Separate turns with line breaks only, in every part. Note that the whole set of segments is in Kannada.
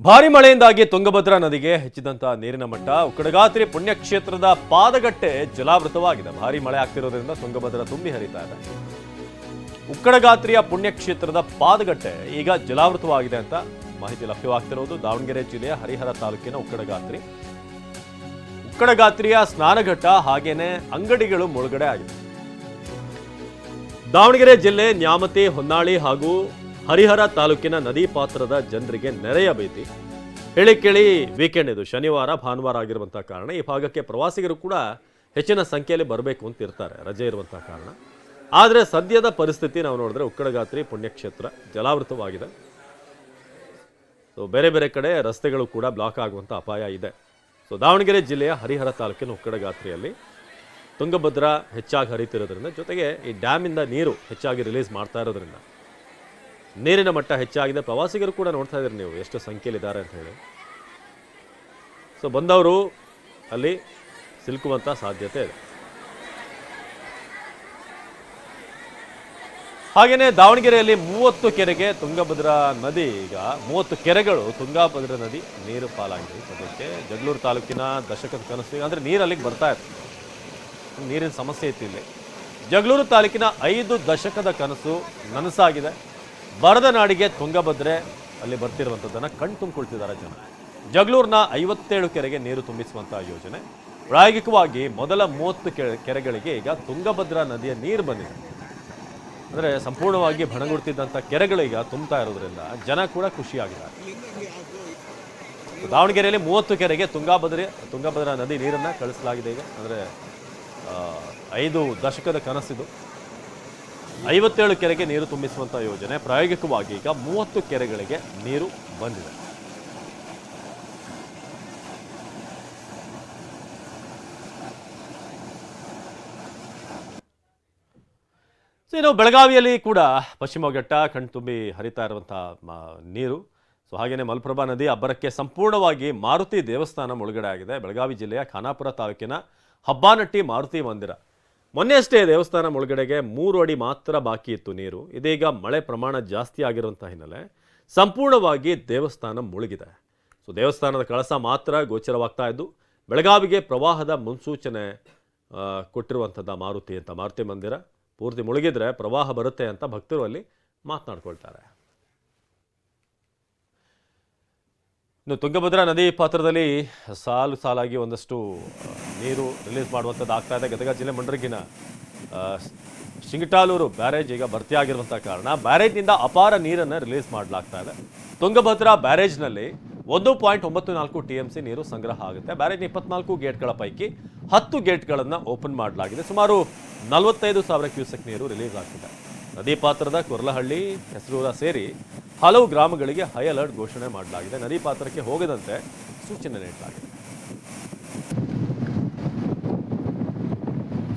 ಭಾರಿ ಮಳೆಯಿಂದಾಗಿ ತುಂಗಭದ್ರಾ ನದಿಗೆ ಹೆಚ್ಚಿದಂತಹ ನೀರಿನ ಮಟ್ಟ ಉಕ್ಕಡಗಾತ್ರಿ ಪುಣ್ಯಕ್ಷೇತ್ರದ ಪಾದಗಟ್ಟೆ ಜಲಾವೃತವಾಗಿದೆ. ಭಾರಿ ಮಳೆ ಆಗ್ತಿರೋದ್ರಿಂದ ತುಂಗಭದ್ರಾ ತುಂಬಿ ಹರಿತಾ ಇದೆ. ಉಕ್ಕಡಗಾತ್ರಿಯ ಪುಣ್ಯಕ್ಷೇತ್ರದ ಪಾದಗಟ್ಟೆ ಈಗ ಜಲಾವೃತವಾಗಿದೆ ಅಂತ ಮಾಹಿತಿ ಲಭ್ಯವಾಗ್ತಿರೋದು ದಾವಣಗೆರೆ ಜಿಲ್ಲೆಯ ಹರಿಹರ ತಾಲೂಕಿನ ಉಕ್ಕಡಗಾತ್ರಿ ಉಕ್ಕಡಗಾತ್ರಿಯ ಸ್ನಾನಘಟ್ಟ ಹಾಗೇನೆ ಅಂಗಡಿಗಳು ಮುಳುಗಡೆ ಆಗಿದೆ ದಾವಣಗೆರೆ ಜಿಲ್ಲೆ ನ್ಯಾಮತಿ, ಹೊನ್ನಾಳಿ ಹಾಗೂ ಹರಿಹರ ತಾಲೂಕಿನ ನದಿ ಪಾತ್ರದ ಜನರಿಗೆ ನೆರೆಯ ಭೀತಿ. ಹೇಳಿ ಕೇಳಿ ವೀಕೆಂಡ್ ಇದು. ಶನಿವಾರ, ಭಾನುವಾರ ಆಗಿರುವಂಥ ಕಾರಣ. ಈ ಭಾಗಕ್ಕೆ ಪ್ರವಾಸಿಗರು ಕೂಡ ಹೆಚ್ಚಿನ ಸಂಖ್ಯೆಯಲ್ಲಿ ಬರಬೇಕು ಅಂತ ಇರ್ತಾರೆ. ರಜೆ ಇರುವಂಥ ಕಾರಣ. ಆದರೆ ಸದ್ಯದ ಪರಿಸ್ಥಿತಿ ನಾವು ನೋಡಿದ್ರೆ ಉಕ್ಕಡಗಾತ್ರಿ ಪುಣ್ಯಕ್ಷೇತ್ರ ಜಲಾವೃತವಾಗಿದೆ. ಸೊ ಬೇರೆ ಬೇರೆ ಕಡೆ ರಸ್ತೆಗಳು ಕೂಡ ಬ್ಲಾಕ್ ಆಗುವಂಥ ಅಪಾಯ ಇದೆ. ಸೊ ದಾವಣಗೆರೆ ಜಿಲ್ಲೆಯ ಹರಿಹರ ತಾಲೂಕಿನ ಉಕ್ಕಡಗಾತ್ರಿಯಲ್ಲಿ ತುಂಗಭದ್ರಾ ಹೆಚ್ಚಾಗಿ ಹರಿತಿರೋದ್ರಿಂದ ಜೊತೆಗೆ ಈ ಡ್ಯಾಮಿಂದ ನೀರು ಹೆಚ್ಚಾಗಿ ರಿಲೀಸ್ ಮಾಡ್ತಾ ಇರೋದ್ರಿಂದ ನೀರಿನ ಮಟ್ಟ ಹೆಚ್ಚಾಗಿದೆ. ಪ್ರವಾಸಿಗರು ಕೂಡ ನೋಡ್ತಾ ಇದ್ದೀರಿ ನೀವು ಎಷ್ಟು ಸಂಖ್ಯೆಯಲ್ಲಿದ್ದಾರೆ ಅಂತ ಹೇಳಿ. ಸೊ ಬಂದವರು ಅಲ್ಲಿ ಸಿಲುಕುವಂಥ ಸಾಧ್ಯತೆ ಇದೆ. ಹಾಗೆಯೇ ದಾವಣಗೆರೆಯಲ್ಲಿ ಮೂವತ್ತು ಕೆರೆಗೆ ತುಂಗಭದ್ರಾ ನದಿ, ಈಗ ಮೂವತ್ತು ಕೆರೆಗಳು ತುಂಗಭದ್ರಾ ನದಿ ನೀರು ಪಾಲಾಗಿದೆ. ಸದ್ಯಕ್ಕೆ ಜಗಳೂರು ತಾಲೂಕಿನ ದಶಕದ ಕನಸು ಅಂದರೆ ನೀರು ಅಲ್ಲಿಗೆ ಬರ್ತಾ ಇತ್ತು. ನೀರಿನ ಸಮಸ್ಯೆ ಇತ್ತು ಇಲ್ಲಿ. ಜಗಳೂರು ತಾಲೂಕಿನ ಐದು ದಶಕದ ಕನಸು ನನಸಾಗಿದೆ. ಬರದ ನಾಡಿಗೆ ತುಂಗಭದ್ರೆ ಅಲ್ಲಿ ಬರ್ತಿರುವಂಥದ್ದನ್ನು ಕಣ್ ತುಂಬಿಕೊಳ್ತಿದ್ದಾರೆ ಜನ. ಜಗಳೂರಿನ ಐವತ್ತೇಳು ಕೆರೆಗೆ ನೀರು ತುಂಬಿಸುವಂತಹ ಯೋಜನೆ. ಪ್ರಾಯೋಗಿಕವಾಗಿ ಮೊದಲ ಮೂವತ್ತು ಕೆರೆ, ಕೆರೆಗಳಿಗೆ ಈಗ ತುಂಗಭದ್ರಾ ನದಿಯ ನೀರು ಬಂದಿದೆ. ಅಂದರೆ ಸಂಪೂರ್ಣವಾಗಿ ಬಣಗುಡ್ತಿದ್ದಂಥ ಕೆರೆಗಳು ಈಗ ತುಂಬ್ತಾ ಇರೋದ್ರಿಂದ ಜನ ಕೂಡ ಖುಷಿಯಾಗಿದ್ದಾರೆ. ದಾವಣಗೆರೆಯಲ್ಲಿ ಮೂವತ್ತು ಕೆರೆಗೆ ತುಂಗಾಭದ್ರೆ ತುಂಗಭದ್ರಾ ನದಿ ನೀರನ್ನು ಕಳಿಸಲಾಗಿದೆ ಈಗ. ಅಂದರೆ ಐದು ದಶಕದ ಕನಸಿದು. ಐವತ್ತೇಳು ಕೆರೆಗೆ ನೀರು ತುಂಬಿಸುವಂತಹ ಯೋಜನೆ. ಪ್ರಾಯೋಗಿಕವಾಗಿ ಈಗ ಮೂವತ್ತು ಕೆರೆಗಳಿಗೆ ನೀರು ಬಂದಿದೆ. ಸೊ ಇನ್ನು ಬೆಳಗಾವಿಯಲ್ಲಿ ಕೂಡ ಪಶ್ಚಿಮ ಘಟ್ಟ ಕಣ್ತುಂಬಿ ಹರಿತಾ ಇರುವಂಥ ನೀರು. ಸೊ ಹಾಗೆಯೇ ಮಲಪ್ರಭಾ ನದಿ ಅಬ್ಬರಕ್ಕೆ ಸಂಪೂರ್ಣವಾಗಿ ಮಾರುತಿ ದೇವಸ್ಥಾನ ಮುಳುಗಡೆ ಆಗಿದೆ. ಬೆಳಗಾವಿ ಜಿಲ್ಲೆಯ ಖಾನಾಪುರ ತಾಲೂಕಿನ ಹಬ್ಬಾನಟ್ಟಿ ಮಾರುತಿ ಮಂದಿರ. ಮೊನ್ನೆಯಷ್ಟೇ ದೇವಸ್ಥಾನ ಮುಳುಗಡೆಗೆ ಮೂರು ಅಡಿ ಮಾತ್ರ ಬಾಕಿ ಇತ್ತು ನೀರು. ಇದೀಗ ಮಳೆ ಪ್ರಮಾಣ ಜಾಸ್ತಿ ಆಗಿರುವಂಥ ಹಿನ್ನೆಲೆ ಸಂಪೂರ್ಣವಾಗಿ ದೇವಸ್ಥಾನ ಮುಳುಗಿದೆ. ಸೊ, ದೇವಸ್ಥಾನದ ಕಳಸ ಮಾತ್ರ ಗೋಚರವಾಗ್ತಾ ಇದ್ದು, ಬೆಳಗಾವಿಗೆ ಪ್ರವಾಹದ ಮುನ್ಸೂಚನೆ ಕೊಟ್ಟಿರುವಂಥದ್ದು ಮಾರುತಿ ಅಂತ ಮಾರುತಿ ಮಂದಿರ. ಪೂರ್ತಿ ಮುಳುಗಿದ್ರೆ ಪ್ರವಾಹ ಬರುತ್ತೆ ಅಂತ ಭಕ್ತರು ಅಲ್ಲಿ ಮಾತನಾಡ್ಕೊಳ್ತಾರೆ. ಇನ್ನು ತುಂಗಭದ್ರಾ ನದಿ ಪಾತ್ರದಲ್ಲಿ ಸಾಲು ಸಾಲಾಗಿ ಒಂದಷ್ಟು ನೀರು ರಿಲೀಸ್ ಮಾಡುವಂಥದ್ದು ಆಗ್ತಾ ಇದೆ. ಗದಗ ಜಿಲ್ಲೆ ಮಂಡ್ರಗಿನ ಶಿಂಗಟಾಲೂರು ಬ್ಯಾರೇಜ್ ಈಗ ಭರ್ತಿಯಾಗಿರುವಂಥ ಕಾರಣ. ಬ್ಯಾರೇಜ್ನಿಂದ ಅಪಾರ ನೀರನ್ನು ರಿಲೀಸ್ ಮಾಡಲಾಗ್ತಾ ಇದೆ. ತುಂಗಭದ್ರಾ ಬ್ಯಾರೇಜ್ನಲ್ಲಿ ಒಂದು ಪಾಯಿಂಟ್ ಒಂಬತ್ತು ನಾಲ್ಕು ಟಿ ಎಂ ಸಿ ನೀರು ಸಂಗ್ರಹ ಆಗುತ್ತೆ. ಬ್ಯಾರೇಜ್ನ ಇಪ್ಪತ್ನಾಲ್ಕು ಗೇಟ್ಗಳ ಪೈಕಿ ಹತ್ತು ಗೇಟ್ಗಳನ್ನು ಓಪನ್ ಮಾಡಲಾಗಿದೆ. ಸುಮಾರು ನಲವತ್ತೈದು ಸಾವಿರ ಕ್ಯೂಸೆಕ್ ನೀರು ರಿಲೀಸ್ ಆಗ್ತಿದೆ. ನದಿ ಪಾತ್ರದ ಕೊರ್ಲಹಳ್ಳಿ ಹೆಸರೂರ ಸೇರಿ ಹಲವು ಗ್ರಾಮಗಳಿಗೆ ಹೈ ಅಲರ್ಟ್ ಘೋಷಣೆ ಮಾಡಲಾಗಿದೆ. ನದಿ ಪಾತ್ರಕ್ಕೆ ಹೋಗದಂತೆ ಸೂಚನೆ ನೀಡಲಾಗಿದೆ.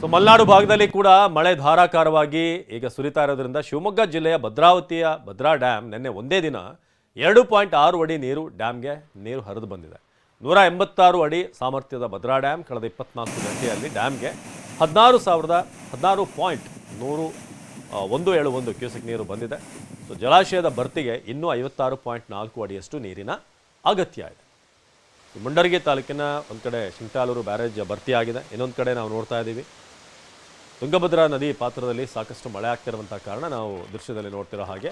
ಸೊ ಮಲೆನಾಡು ಭಾಗದಲ್ಲಿ ಕೂಡ ಮಳೆ ಧಾರಾಕಾರವಾಗಿ ಈಗ ಸುರಿತಾ ಇರೋದ್ರಿಂದ ಶಿವಮೊಗ್ಗ ಜಿಲ್ಲೆಯ ಭದ್ರಾವತಿಯ ಭದ್ರಾ ಡ್ಯಾಮ್ ನಿನ್ನೆ ಒಂದೇ ದಿನ ಎರಡು ಪಾಯಿಂಟ್ ಆರು ಅಡಿ ನೀರು ಡ್ಯಾಮ್ಗೆ ನೀರು ಹರಿದು ಬಂದಿದೆ. ನೂರ ಎಂಬತ್ತಾರು ಅಡಿ ಸಾಮರ್ಥ್ಯದ ಭದ್ರಾ ಡ್ಯಾಮ್ ಕಳೆದ ಇಪ್ಪತ್ನಾಲ್ಕು ಗಂಟೆಯಲ್ಲಿ ಡ್ಯಾಮ್ಗೆ ಹದಿನಾರು ಸಾವಿರದ ಹದಿನಾರು ಪಾಯಿಂಟ್ ನೂರು ಒಂದು ಏಳು ಒಂದು ಕ್ಯೂಸೆಕ್ ನೀರು ಬಂದಿದೆ. ಸೊ ಜಲಾಶಯದ ಭರ್ತಿಗೆ ಇನ್ನೂ ಐವತ್ತಾರು ಪಾಯಿಂಟ್ ನಾಲ್ಕು ಅಡಿಯಷ್ಟು ನೀರಿನ ಅಗತ್ಯ ಇದೆ. ಮುಂಡರಗಿ ತಾಲೂಕಿನ ಒಂದು ಕಡೆ ಶಿಂಟಾಲೂರು ಬ್ಯಾರೇಜ್ ಭರ್ತಿಯಾಗಿದೆ ಇನ್ನೊಂದು ಕಡೆ ನಾವು ನೋಡ್ತಾ ಇದ್ದೀವಿ. ತುಂಗಭದ್ರಾ ನದಿ ಪಾತ್ರದಲ್ಲಿ ಸಾಕಷ್ಟು ಮಳೆ ಆಗ್ತಿರುವಂಥ ಕಾರಣ ನಾವು ದೃಶ್ಯದಲ್ಲಿ ನೋಡ್ತಿರೋ ಹಾಗೆ.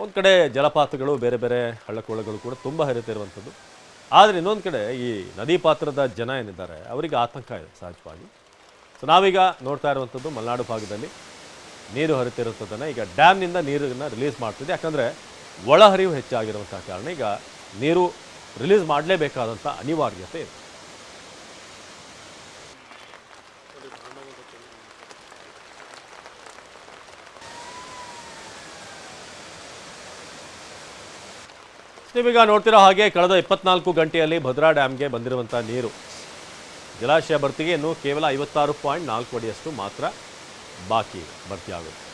ಒಂದು ಕಡೆ ಜಲಪಾತಗಳು, ಬೇರೆ ಬೇರೆ ಹಳ್ಳಕೊಳ್ಳಗಳು ಕೂಡ ತುಂಬ ಹರಿತಿರುವಂಥದ್ದು ಆದರೆ ಇನ್ನೊಂದು ಕಡೆ ಈ ನದಿ ಪಾತ್ರದ ಜನ ಏನಿದ್ದಾರೆ, ಅವರಿಗೆ ಆತಂಕ ಇದೆ ಸಹಜವಾಗಿ. ಸೊ ನಾವೀಗ ನೋಡ್ತಾ ಇರುವಂಥದ್ದು ಮಲೆನಾಡು ಭಾಗದಲ್ಲಿ ನೀರು ಹರಿತಿರುವಂಥದ್ದನ್ನು ಈಗ ಡ್ಯಾಮ್ನಿಂದ ನೀರನ್ನು ರಿಲೀಸ್ ಮಾಡ್ತಿದೆ. ಯಾಕಂದರೆ ಒಳಹರಿವು ಹೆಚ್ಚಾಗಿರುವಂಥ ಕಾರಣ ಈಗ ನೀರು ರಿಲೀಸ್ ಮಾಡಲೇಬೇಕಾದಂಥ ಅನಿವಾರ್ಯತೆ ಇದೆ. ನೀವೀಗ ನೋಡ್ತಿರೋ ಹಾಗೆ ಕಳೆದ ಇಪ್ಪತ್ನಾಲ್ಕು ಗಂಟೆಯಲ್ಲಿ ಭದ್ರಾ ಡ್ಯಾಮ್ಗೆ ಬಂದಿರುವಂಥ ನೀರು. ಜಲಾಶಯ ಭರ್ತಿಗೆ ಇನ್ನು ಕೇವಲ ಐವತ್ತಾರು ಪಾಯಿಂಟ್ ನಾಲ್ಕು ಅಡಿಯಷ್ಟು ಮಾತ್ರ ಬಾಕಿ ಭರ್ತಿಯಾಗುತ್ತೆ.